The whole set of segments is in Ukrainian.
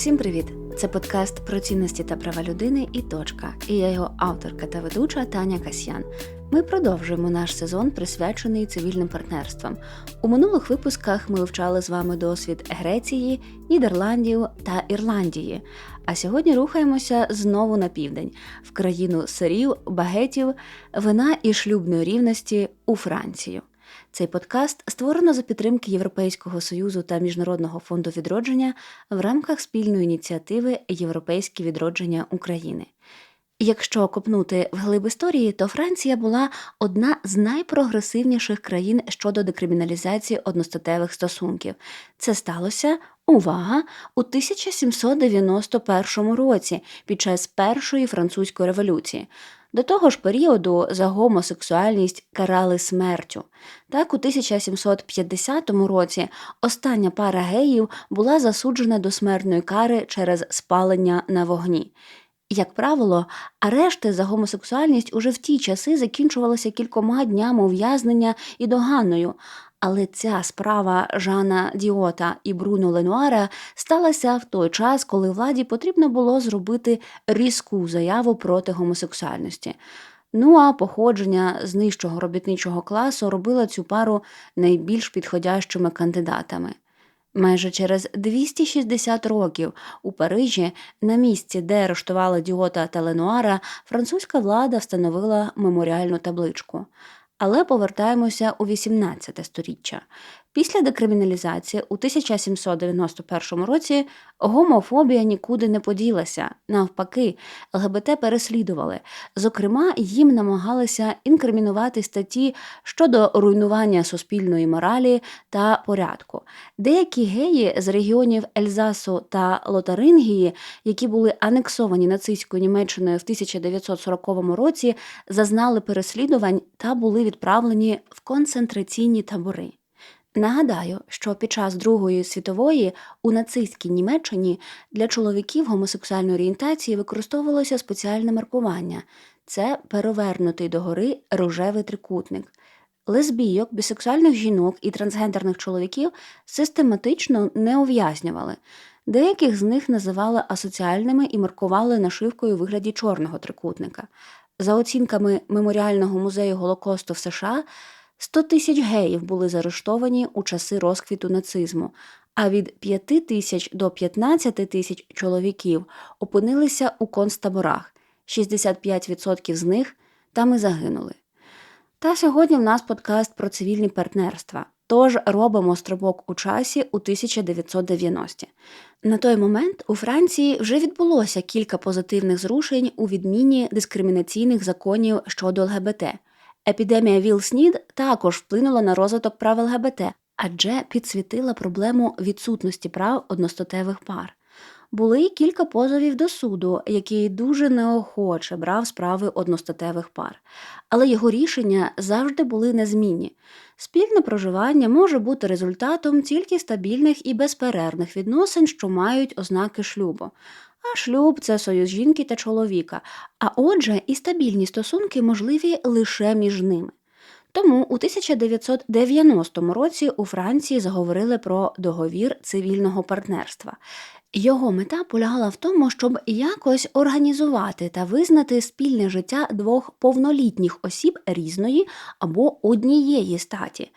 Усім привіт! Це подкаст про цінності та права людини і точка. І я його авторка та ведуча Таня Касьян. Ми продовжуємо наш сезон, присвячений цивільним партнерствам. У минулих випусках ми вивчали з вами досвід Греції, Нідерландів та Ірландії. А сьогодні рухаємося знову на південь, в країну сирів, багетів, вина і шлюбної рівності у Францію. Цей подкаст створено за підтримки Європейського союзу та Міжнародного фонду відродження в рамках спільної ініціативи Європейське відродження України. Якщо копнути в глиб історії, то Франція була одна з найпрогресивніших країн щодо декриміналізації одностатевих стосунків. Це сталося увага у 1791 році році час Першої французької революції. До того ж періоду за гомосексуальність карали смертю. Так, у 1750 році остання пара геїв була засуджена до смертної кари через спалення на вогні. Як правило, арешти за гомосексуальність уже в ті часи закінчувалися кількома днями ув'язнення і доганною, але ця справа Жана Діота і Бруно Ленуара сталася в той час, коли владі потрібно було зробити різку заяву проти гомосексуальності. Ну а походження з нижчого робітничого класу робило цю пару найбільш підходящими кандидатами. Майже через 260 років у Парижі, на місці, де арештували Діота та Ленуара, французька влада встановила меморіальну табличку. Але повертаємося у 18 сторіччя. Після декриміналізації у 1791 році гомофобія нікуди не поділася. Навпаки, ЛГБТ переслідували. Зокрема, їм намагалися інкримінувати статті щодо руйнування суспільної моралі та порядку. Деякі геї з регіонів Ельзасу та Лотарингії, які були анексовані нацистською Німеччиною в 1940 році, зазнали переслідувань та були відправлені в концентраційні табори. Нагадаю, що під час Другої світової у нацистській Німеччині для чоловіків гомосексуальної орієнтації використовувалося спеціальне маркування це перевернутий догори рожевий трикутник. Лесбійок, бісексуальних жінок і трансгендерних чоловіків систематично не ув'язнювали. Деяких з них називали асоціальними і маркували нашивкою у вигляді чорного трикутника. За оцінками Меморіального музею Голокосту в США. 100 тисяч геїв були заарештовані у часи розквіту нацизму, а від 5 тисяч до 15 тисяч чоловіків опинилися у концтаборах, 65% з них там і загинули. Та сьогодні в нас подкаст про цивільні партнерства. Тож робимо стрибок у часі у 1990-ті. На той момент у Франції вже відбулося кілька позитивних зрушень у відміні дискримінаційних законів щодо ЛГБТ. Епідемія ВІЛ-СНІД також вплинула на розвиток прав ЛГБТ, адже підсвітила проблему відсутності прав одностатевих пар. Були й кілька позовів до суду, який дуже неохоче брав справи одностатевих пар, але його рішення завжди були незмінні. Спільне проживання може бути результатом тільки стабільних і безперервних відносин, що мають ознаки шлюбу. А шлюб це союз жінки та чоловіка, а отже, і стабільні стосунки можливі лише між ними. Тому у 1990 році у Франції заговорили про договір цивільного партнерства. Його мета полягала в тому, щоб якось організувати та визнати спільне життя двох повнолітніх осіб різної або однієї статі.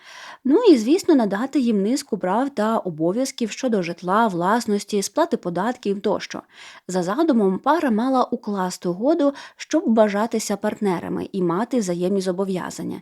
Ну і, звісно, надати їм низку прав та обов'язків щодо житла, власності, сплати податків тощо. За задумом, пара мала укласти угоду, щоб бажатися партнерами і мати взаємні зобов'язання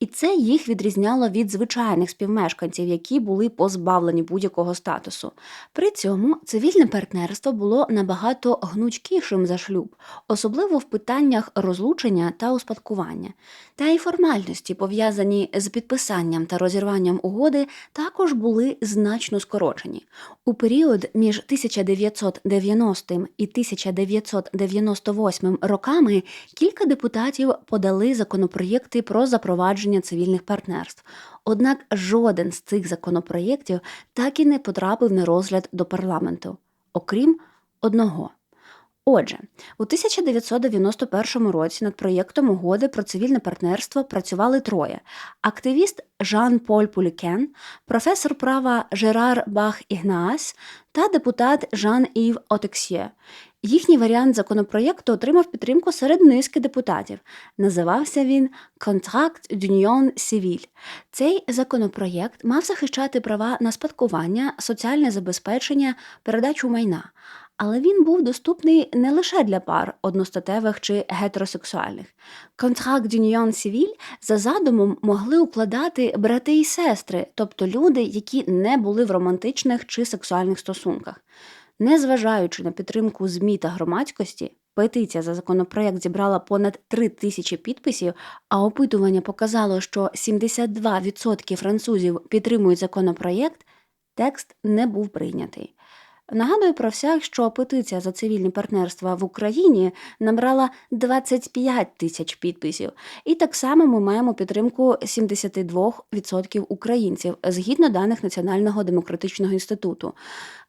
і це їх відрізняло від звичайних співмешканців, які були позбавлені будь-якого статусу. При цьому цивільне партнерство було набагато гнучкішим за шлюб, особливо в питаннях розлучення та успадкування. Та й формальності, пов'язані з підписанням та розірванням угоди, також були значно скорочені. У період між 1990 і 1998 роками кілька депутатів подали законопроєкти про запровадження визначення цивільних партнерств. Однак жоден з цих законопроєктів так і не потрапив на розгляд до парламенту, окрім одного. Отже, у 1991 році над проєктом угоди про цивільне партнерство працювали троє: активіст Жан-Поль Пулікен, професор права Жерар Бах Ігнаас та депутат Жан-Ів Отексьє. Їхній варіант законопроєкту отримав підтримку серед низки депутатів. Називався він Контракт d'Union Civil. Цей законопроєкт мав захищати права на спадкування, соціальне забезпечення, передачу майна. Але він був доступний не лише для пар одностатевих чи гетеросексуальних. Контракт d'Union Civil за задумом могли укладати брати і сестри, тобто люди, які не були в романтичних чи сексуальних стосунках. Незважаючи на підтримку ЗМІ та громадськості, петиція за законопроект зібрала понад 3 тисячі підписів, а опитування показало, що 72% французів підтримують законопроєкт, текст не був прийнятий. Нагадую про всяк, що петиція за цивільні партнерства в Україні набрала 25 тисяч підписів, і так само ми маємо підтримку 72% українців згідно даних Національного демократичного інституту.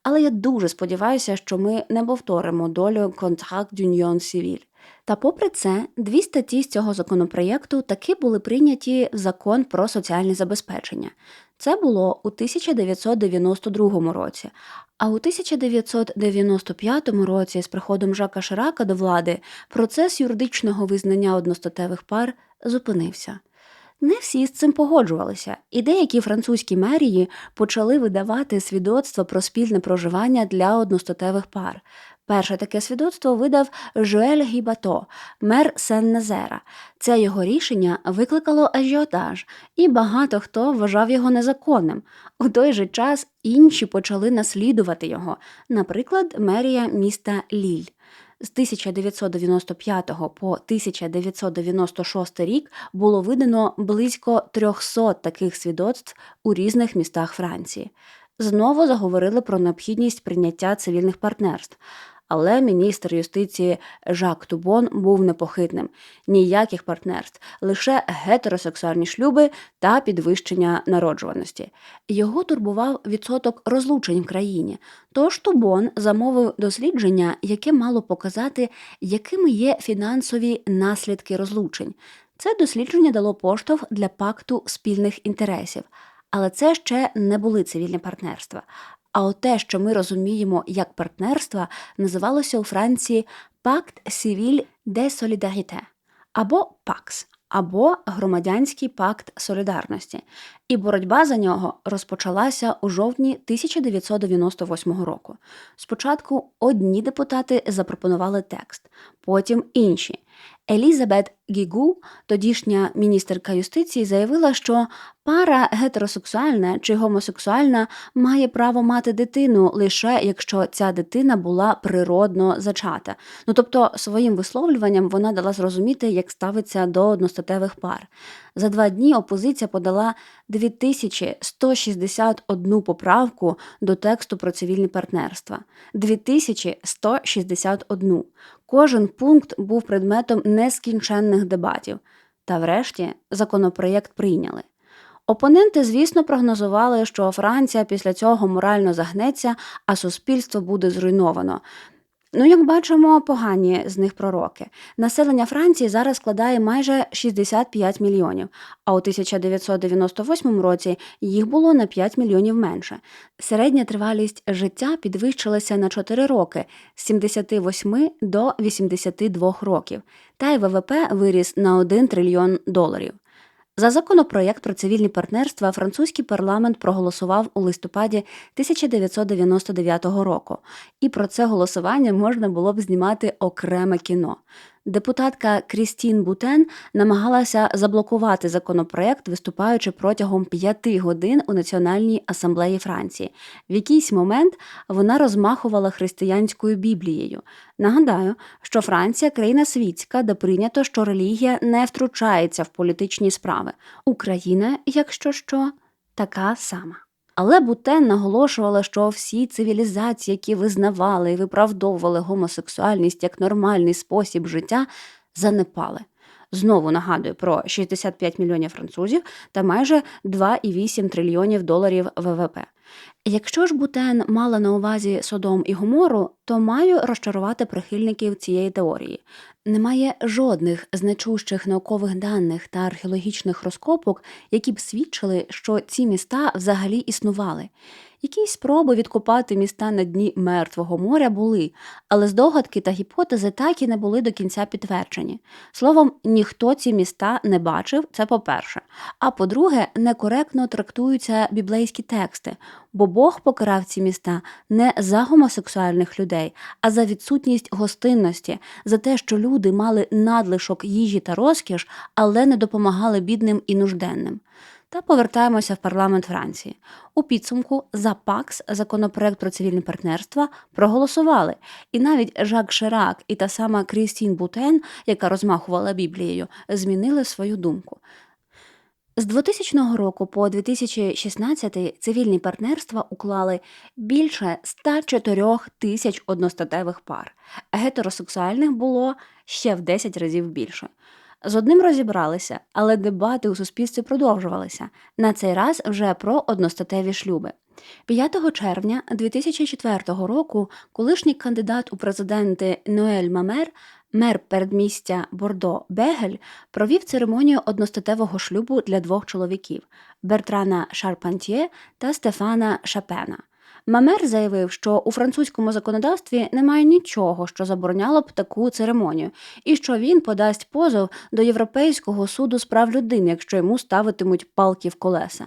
Але я дуже сподіваюся, що ми не повторимо долю контракт d'Union Civil. Та попри це, дві статті з цього законопроєкту таки були прийняті в закон про соціальне забезпечення. Це було у 1992 році. А у 1995 році, з приходом Жака Ширака до влади, процес юридичного визнання одностатевих пар зупинився. Не всі з цим погоджувалися, і деякі французькі мерії почали видавати свідоцтва про спільне проживання для одностатевих пар. Перше таке свідоцтво видав Жуель Гібато, мер Сен-Назера. Це його рішення викликало ажіотаж, і багато хто вважав його незаконним. У той же час інші почали наслідувати його, наприклад, мерія міста Ліль. З 1995 по 1996 рік було видано близько 300 таких свідоцтв у різних містах Франції. Знову заговорили про необхідність прийняття цивільних партнерств. Але міністр юстиції Жак Тубон був непохитним. Ніяких партнерств, лише гетеросексуальні шлюби та підвищення народжуваності. Його турбував відсоток розлучень в країні. Тож Тубон замовив дослідження, яке мало показати, якими є фінансові наслідки розлучень. Це дослідження дало поштовх для пакту спільних інтересів. Але це ще не були цивільні партнерства. А от те, що ми розуміємо як партнерства, називалося у Франції Пакт Civil de Solidarité або ПАКС, або Громадянський пакт солідарності. І боротьба за нього розпочалася у жовтні 1998 року. Спочатку одні депутати запропонували текст, потім інші. Елізабет Гігу, тодішня міністерка юстиції, заявила, що пара гетеросексуальна чи гомосексуальна має право мати дитину лише якщо ця дитина була природно зачата. Ну тобто, своїм висловлюванням вона дала зрозуміти, як ставиться до одностатевих пар. За два дні опозиція подала 2161 поправку до тексту про цивільні партнерства. 2161. Кожен пункт був предметом нескінченних дебатів. Та врешті законопроєкт прийняли. Опоненти, звісно, прогнозували, що Франція після цього морально загнеться, а суспільство буде зруйновано. Ну, як бачимо, погані з них пророки. Населення Франції зараз складає майже 65 мільйонів, а у 1998 році їх було на 5 мільйонів менше. Середня тривалість життя підвищилася на 4 роки з 78 до 82 років, та й ВВП виріс на 1 трильйон доларів. За законопроєкт про цивільні партнерства французький парламент проголосував у листопаді 1999 року, і про це голосування можна було б знімати окреме кіно. Депутатка Крістін Бутен намагалася заблокувати законопроект, виступаючи протягом п'яти годин у Національній асамблеї Франції. В якийсь момент вона розмахувала християнською біблією. Нагадаю, що Франція країна світська, де прийнято, що релігія не втручається в політичні справи. Україна, якщо що, така сама. Але Бутен наголошувала, що всі цивілізації, які визнавали і виправдовували гомосексуальність як нормальний спосіб життя, занепали. Знову нагадую про 65 мільйонів французів та майже 2,8 трильйонів доларів ВВП. Якщо ж Бутен мала на увазі Содом і Гомору, то маю розчарувати прихильників цієї теорії. Немає жодних значущих наукових даних та археологічних розкопок, які б свідчили, що ці міста взагалі існували. Якісь спроби відкопати міста на дні Мертвого моря були, але здогадки та гіпотези так і не були до кінця підтверджені. Словом, ніхто ці міста не бачив, це по-перше. А по-друге, некоректно трактуються біблейські тексти, бо Бог покарав ці міста не за гомосексуальних людей, а за відсутність гостинності, за те, що люди мали надлишок їжі та розкіш, але не допомагали бідним і нужденним. Та повертаємося в парламент Франції. У підсумку за ПАКС законопроект про цивільне партнерство проголосували, і навіть Жак Ширак і та сама Крістін Бутен, яка розмахувала Біблією, змінили свою думку. З 2000 року по 2016 цивільні партнерства уклали більше 104 тисяч одностатевих пар. Гетеросексуальних було ще в 10 разів більше. З одним розібралися, але дебати у суспільстві продовжувалися. На цей раз вже про одностатеві шлюби. 5 червня 2004 року колишній кандидат у президенти Ноель Мамер, мер передмістя Бордо Бегель, провів церемонію одностатевого шлюбу для двох чоловіків Бертрана Шарпантьє та Стефана Шапена. Мамер заявив, що у французькому законодавстві немає нічого, що забороняло б таку церемонію, і що він подасть позов до Європейського суду з прав людини, якщо йому ставитимуть палки в колеса.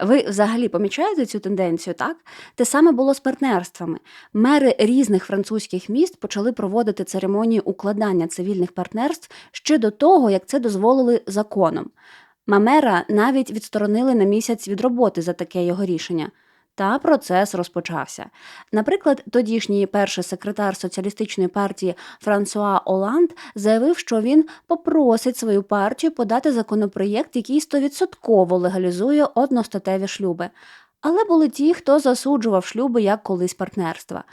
Ви взагалі помічаєте цю тенденцію, так? Те саме було з партнерствами. Мери різних французьких міст почали проводити церемонії укладання цивільних партнерств ще до того, як це дозволили законом. Мамера навіть відсторонили на місяць від роботи за таке його рішення. Та процес розпочався. Наприклад, тодішній перший секретар соціалістичної партії Франсуа Оланд заявив, що він попросить свою партію подати законопроєкт, який стовідсотково легалізує одностатеві шлюби. Але були ті, хто засуджував шлюби як колись партнерства.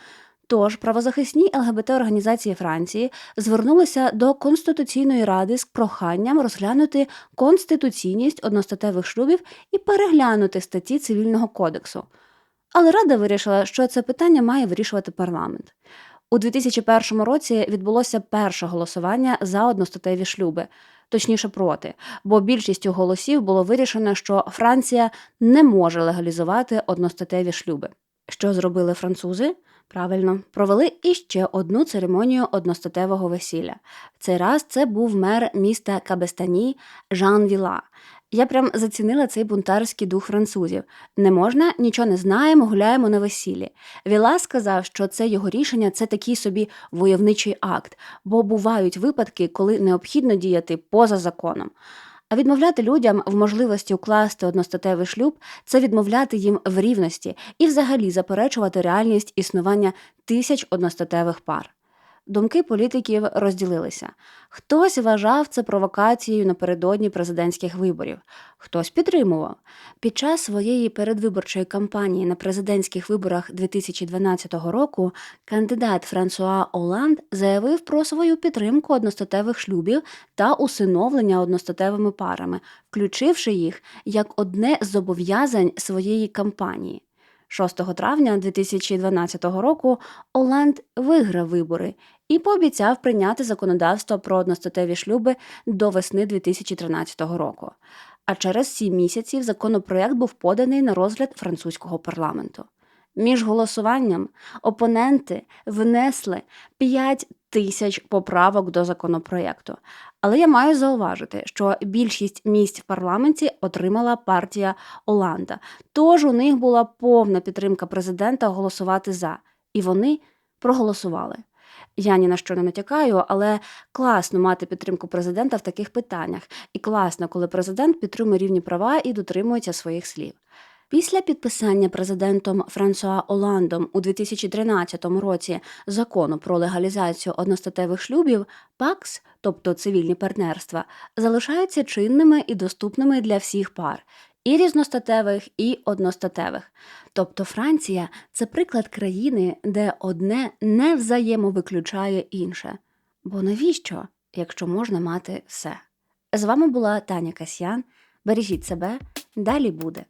Тож правозахисні ЛГБТ організації Франції звернулися до Конституційної ради з проханням розглянути конституційність одностатевих шлюбів і переглянути статті цивільного кодексу. Але Рада вирішила, що це питання має вирішувати парламент. У 2001 році відбулося перше голосування за одностатеві шлюби, точніше проти, бо більшістю голосів було вирішено, що Франція не може легалізувати одностатеві шлюби. Що зробили французи? Правильно, провели іще одну церемонію одностатевого весілля. Цей раз це був мер міста Кабестані Жан Віла. Я прям зацінила цей бунтарський дух французів. Не можна, нічого не знаємо, гуляємо на весіллі. Віла сказав, що це його рішення це такий собі войовничий акт, бо бувають випадки, коли необхідно діяти поза законом. А відмовляти людям в можливості укласти одностатевий шлюб це відмовляти їм в рівності і взагалі заперечувати реальність існування тисяч одностатевих пар. Думки політиків розділилися. Хтось вважав це провокацією напередодні президентських виборів, хтось підтримував. Під час своєї передвиборчої кампанії на президентських виборах 2012 року кандидат Франсуа Оланд заявив про свою підтримку одностатевих шлюбів та усиновлення одностатевими парами, включивши їх як одне з зобов'язань своєї кампанії. 6 травня 2012 року Оланд виграв вибори і пообіцяв прийняти законодавство про одностатеві шлюби до весни 2013 року. А через сім місяців законопроект був поданий на розгляд французького парламенту. Між голосуванням опоненти внесли 5 тисяч поправок до законопроєкту. Але я маю зауважити, що більшість місць в парламенті отримала партія Оланда, тож у них була повна підтримка президента голосувати за, і вони проголосували. Я ні на що не натякаю, але класно мати підтримку президента в таких питаннях, і класно, коли президент підтримує рівні права і дотримується своїх слів. Після підписання президентом Франсуа Оландом у 2013 році закону про легалізацію одностатевих шлюбів, ПАКС, тобто цивільні партнерства, залишаються чинними і доступними для всіх пар. І різностатевих, і одностатевих. Тобто Франція це приклад країни, де одне не взаємовиключає інше. Бо навіщо, якщо можна мати все? З вами була Таня Касьян. Бережіть себе, далі буде.